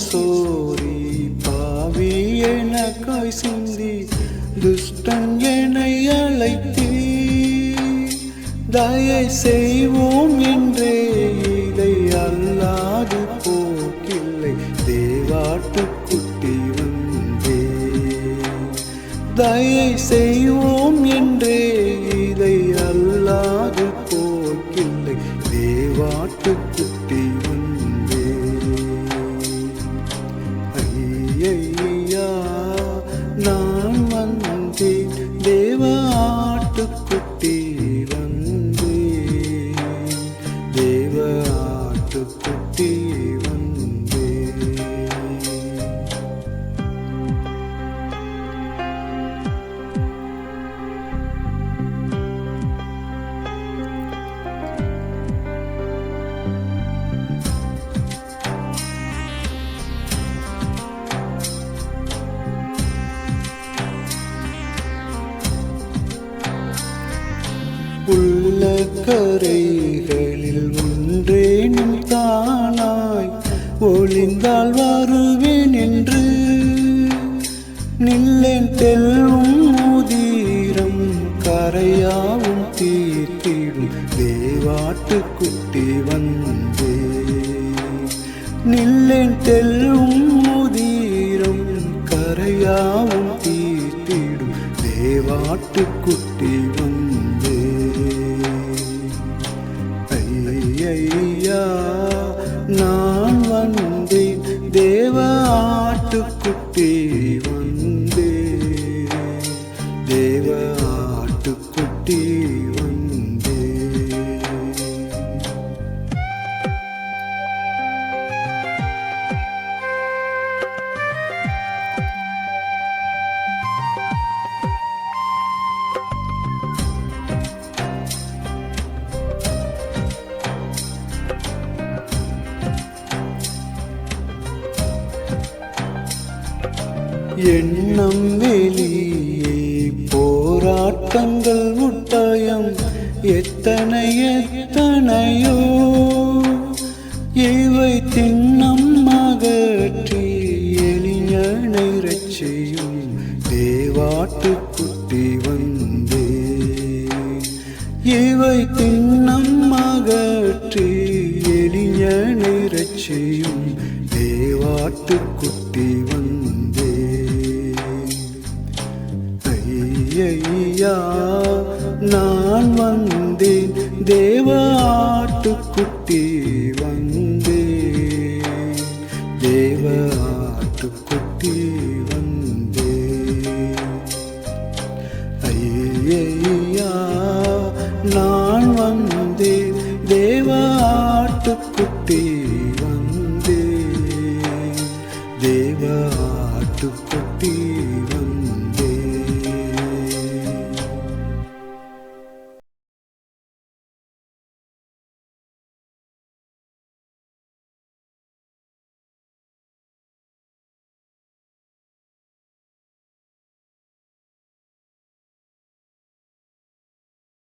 சோரி பாவி எனக்காய் சிந்தி துஷ்டன் என்னை அழைத்தீ தயை செய்வோம் என்றே இதை அல்லாது போக்கில்லை தேவாட்டுக்குட்டி வந்தே. தயை செய்வோம் என்றே இதை அல்லாது போக்கில்லை தேவாட்டுக்குட்டி நான் வந்தேன் தேவ உள்ள கரைகளில் ஒன்றேனும் தானாய் ஒளிந்தால் வருவேன் என்று. நில்லேன் தெல்லும் முதீரம் கரையாவும் தீர்த்திடும் தேவாட்டு குட்டி வந்தே. நில்லேன் தெல்லும் முதீரம் கரையாவும் தீர்த்திடும் தேவாட்டு குட்டி வந்தே. எண்ணம் வெளியே போராட்டங்கள் முட்டாயம். எத்தனை எத்தனையோ. இவை திண்ணம் அகற்றி எளிஞனை ரட்சியும் தேவாட்டுக்குட்டி வந்தே. இவை திண்ணம் அகற்றி எளிஞனை ரட்சியும் தேவாட்டுக்குட்டி வந்தே. ஐயா நான் வந்தேன் தேவ ஆட்டுக்குட்டி வந்தேன் தேவ ஆட்டுக்குட்டி வந்தே. ஐயா நான் வந்தேன் தேவ ஆட்டுக்குட்டி